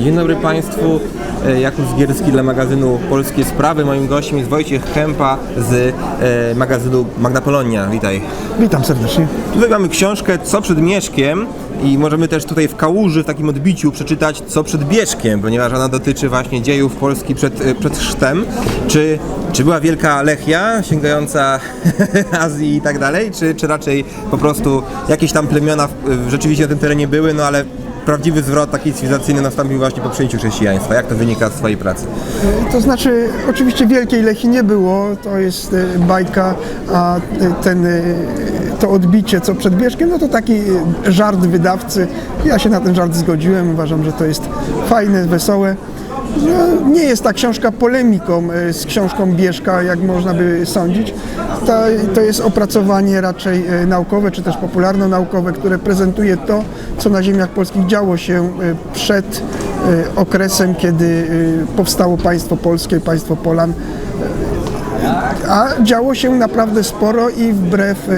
Dzień dobry Państwu, E, Jakub Zgierski dla magazynu Polskie Sprawy. Moim gościem jest Wojciech Kępa z e, magazynu Magna Polonia. Witaj. Witam serdecznie. Tutaj mamy książkę Co przed Mieszkiem i możemy też tutaj w kałuży, w takim odbiciu przeczytać Co przed Bieszkiem, ponieważ ona dotyczy właśnie dziejów Polski przed, e, przed chrztem. Czy, czy była wielka Lechia sięgająca Azji i tak dalej, czy, czy raczej po prostu jakieś tam plemiona w, rzeczywiście na tym terenie były, no ale prawdziwy zwrot taki cywilizacyjny nastąpił właśnie po przyjęciu chrześcijaństwa. Jak to wynika z Twojej pracy? To znaczy, oczywiście Wielkiej Lechi nie było, to jest e, bajka, a e, ten, e, to odbicie, co przed Bieszkiem, no to taki e, żart wydawcy. Ja się na ten żart zgodziłem, uważam, że to jest fajne, wesołe. No, nie jest ta książka polemiką e, z książką Bieszka, jak można by sądzić. Ta, to jest opracowanie raczej e, naukowe, czy też popularno-naukowe, które prezentuje to, co na ziemiach polskich działo się e, przed okresem, kiedy powstało państwo polskie, państwo Polan. A działo się naprawdę sporo i wbrew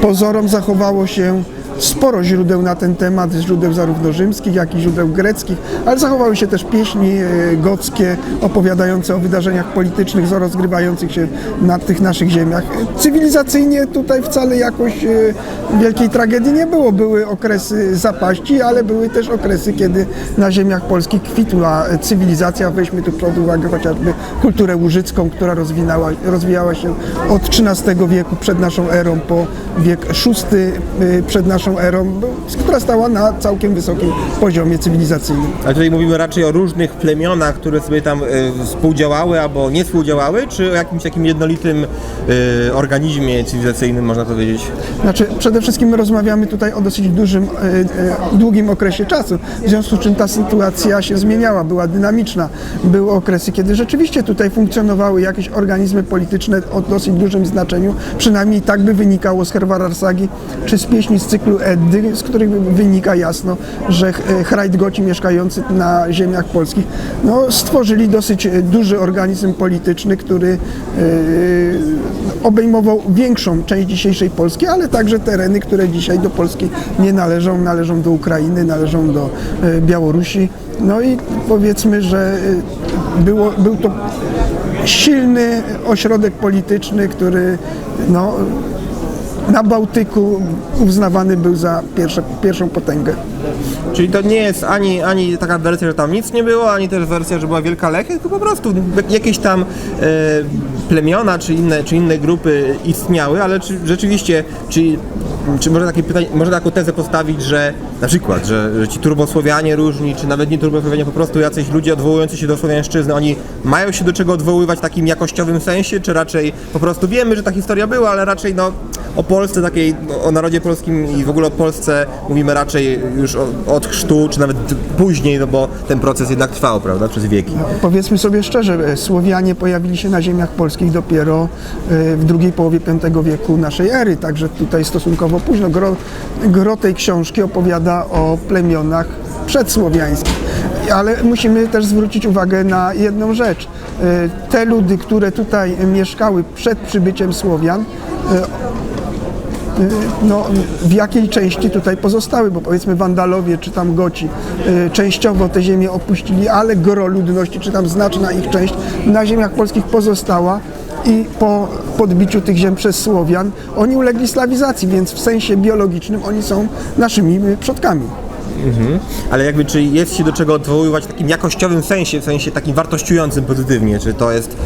pozorom zachowało się sporo źródeł na ten temat, źródeł zarówno rzymskich, jak i źródeł greckich, ale zachowały się też pieśni e, gockie opowiadające o wydarzeniach politycznych rozgrywających się na tych naszych ziemiach. Cywilizacyjnie tutaj wcale jakoś e, wielkiej tragedii nie było. Były okresy zapaści, ale były też okresy, kiedy na ziemiach polskich kwitła cywilizacja. Weźmy tu pod uwagę chociażby kulturę łużycką, która rozwijała się od XIII wieku przed naszą erą po wiek VI y, przed naszą erą, bo- która stała na całkiem wysokim poziomie cywilizacyjnym. Ale tutaj mówimy raczej o różnych plemionach, które sobie tam e, współdziałały albo nie współdziałały, czy o jakimś takim jednolitym e, organizmie cywilizacyjnym, można powiedzieć? Znaczy, przede wszystkim my rozmawiamy tutaj o dosyć dużym, e, długim okresie czasu, w związku z czym ta sytuacja się zmieniała, była dynamiczna. Były okresy, kiedy rzeczywiście tutaj funkcjonowały jakieś organizmy polityczne o dosyć dużym znaczeniu, przynajmniej tak by wynikało z Herwara Sagi, czy z pieśni z cyklu Eddy, z których wynika jasno, że e, Hrajdgoci mieszkający na ziemiach polskich no, stworzyli dosyć e, duży organizm polityczny, który e, obejmował większą część dzisiejszej Polski, ale także tereny, które dzisiaj do Polski nie należą, należą do Ukrainy, należą do Białorusi. No i powiedzmy, że było, był to silny ośrodek polityczny, który no, na Bałtyku uznawany był za pierwsze, pierwszą potęgę. Czyli to nie jest ani, ani taka wersja, że tam nic nie było, ani też wersja, że była Wielka Lechia, tylko po prostu jakieś tam e, plemiona czy inne, czy inne grupy istniały, ale czy rzeczywiście, czy, czy można takie pytanie, można taką tezę postawić, że na przykład, że, że ci turbosłowianie różni, czy nawet nie turbosłowianie, po prostu jacyś ludzie odwołujący się do słowiańszczyzny, oni mają się do czego odwoływać w takim jakościowym sensie, czy raczej po prostu wiemy, że ta historia była, ale raczej no o Polsce takiej, no, o narodzie polskim i w ogóle o Polsce mówimy raczej już od chrztu, czy nawet później, no bo ten proces jednak trwał, prawda, przez wieki. Powiedzmy sobie szczerze, e, Słowianie pojawili się na ziemiach polskich dopiero e, w drugiej połowie V wieku naszej ery, także tutaj stosunkowo późno. Gro, gro tej książki opowiada o plemionach przedsłowiańskich. Ale musimy też zwrócić uwagę na jedną rzecz. E, Te ludy, które tutaj mieszkały przed przybyciem Słowian, no, w jakiej części tutaj pozostały, bo powiedzmy Wandalowie czy tam Goci częściowo te ziemię opuścili, ale gro ludności, czy tam znaczna ich część na ziemiach polskich pozostała i po podbiciu tych ziem przez Słowian oni ulegli slawizacji, więc w sensie biologicznym oni są naszymi przodkami. Ale jakby, czy jest się do czego odwoływać w takim jakościowym sensie, w sensie takim wartościującym pozytywnie, czy to jest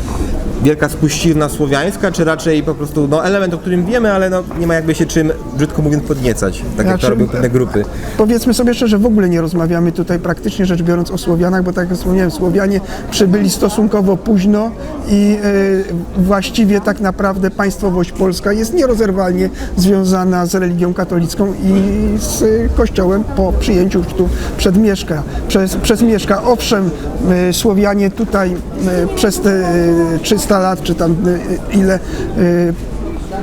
wielka spuścizna słowiańska, czy raczej po prostu no, element, o którym wiemy, ale no, nie ma jakby się czym, brzydko mówiąc, podniecać, tak jak Znaczy, to robią pewne grupy. Powiedzmy sobie szczerze, w ogóle nie rozmawiamy tutaj praktycznie rzecz biorąc o Słowianach, bo tak jak wspomniałem, Słowianie przybyli stosunkowo późno i e, właściwie tak naprawdę państwowość polska jest nierozerwalnie związana z religią katolicką i z Kościołem po przyjęciu chrztu przed Mieszka, przez, przez Mieszka. Owszem, e, Słowianie tutaj e, przez te e, 300 lat, czy tam e, ile e,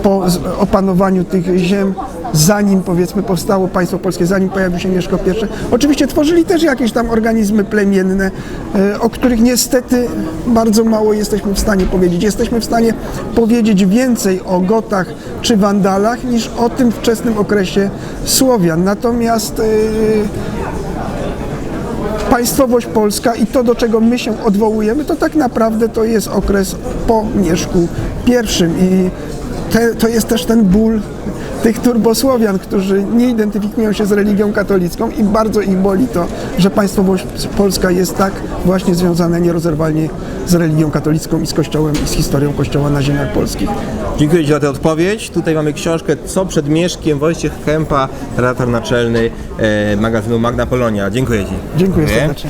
po opanowaniu tych ziem, zanim powiedzmy powstało państwo polskie, zanim pojawił się Mieszko I, oczywiście tworzyli też jakieś tam organizmy plemienne, o których niestety bardzo mało jesteśmy w stanie powiedzieć. Jesteśmy w stanie powiedzieć więcej o Gotach czy Wandalach niż o tym wczesnym okresie Słowian. Natomiast państwowość polska i to, do czego my się odwołujemy, to tak naprawdę to jest okres po Mieszku I te, to jest też ten ból tych turbosłowian, którzy nie identyfikują się z religią katolicką i bardzo ich boli to, że państwowość polska jest tak właśnie związana nierozerwalnie z religią katolicką i z Kościołem i z historią Kościoła na ziemiach polskich. Dziękuję Ci za tę odpowiedź. Tutaj mamy książkę Co przed Mieszkiem, Wojciech Kępa, redaktor naczelny e, magazynu Magna Polonia. Dziękuję Ci. Dziękuję serdecznie.